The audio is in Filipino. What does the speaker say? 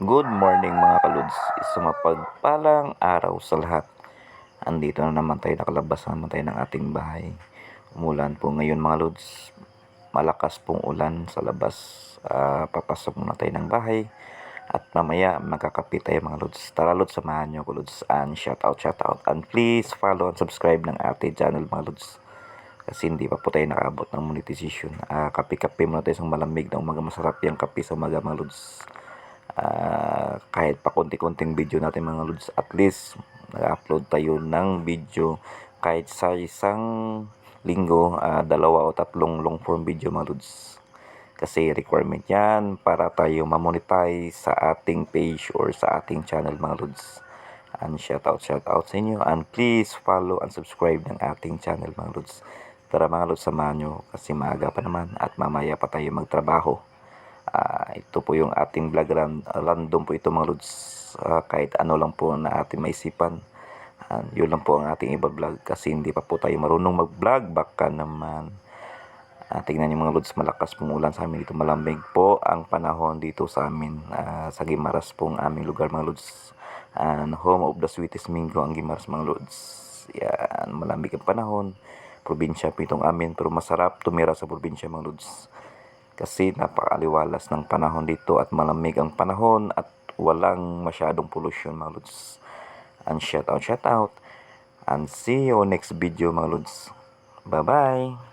Good morning mga kaluds. Isang mapagpalang araw sa lahat. Andito na naman tayo, nakalabas na naman tayo ng ating bahay. Umulan po ngayon mga luds. Malakas pong ulan sa labas. Ah, papasok muna tayo ng bahay. At mamaya magkakape tayo mga luds. Tara luds, samahan nyo ko luds. And shout out, shout out. And please follow and subscribe ng ating channel mga luds. Kasi hindi pa po tayo nakaabot ng monetization. Ah, kape-kape muna tayo sa malamig na umaga. Masarap yung kape sa umaga mga luds. Ah, kahit pa konti-konting video natin mga lods at least nag-upload tayo ng video kahit sa isang linggo ah, dalawa o tatlong long form video mga lods. Kasi requirement yan para tayo mamonetize sa ating page or sa ating channel mga lods. And shout out shout out sa inyo. And please follow and subscribe ng ating channel mga lods. Tara mga lods samahan nyo kasi maaga pa naman at mamaya pa tayo magtrabaho Ah, ito po yung ating vlog. Ran, random po ito mga lods. Ah, kahit ano lang po na ating maisipan. Ah, yun lang po ang ating iba vlog kasi hindi pa po tayo marunong mag vlog baka naman. Ah, tingnan niyo mga lods malakas pong ulan sa amin dito. Malamig po ang panahon dito sa amin. Ah, sa Gimaras pong aming lugar mga lods. And home of the sweetest mingo ang Gimaras mga lods. Yan malamig ang panahon. Probinsya po itong amin pero masarap tumira sa probinsya mga lods kasi napakaliwalas ng panahon dito at malamig ang panahon at walang masyadong pollution mga lods. And shout out, shout out. And see you next video mga lods. Bye bye.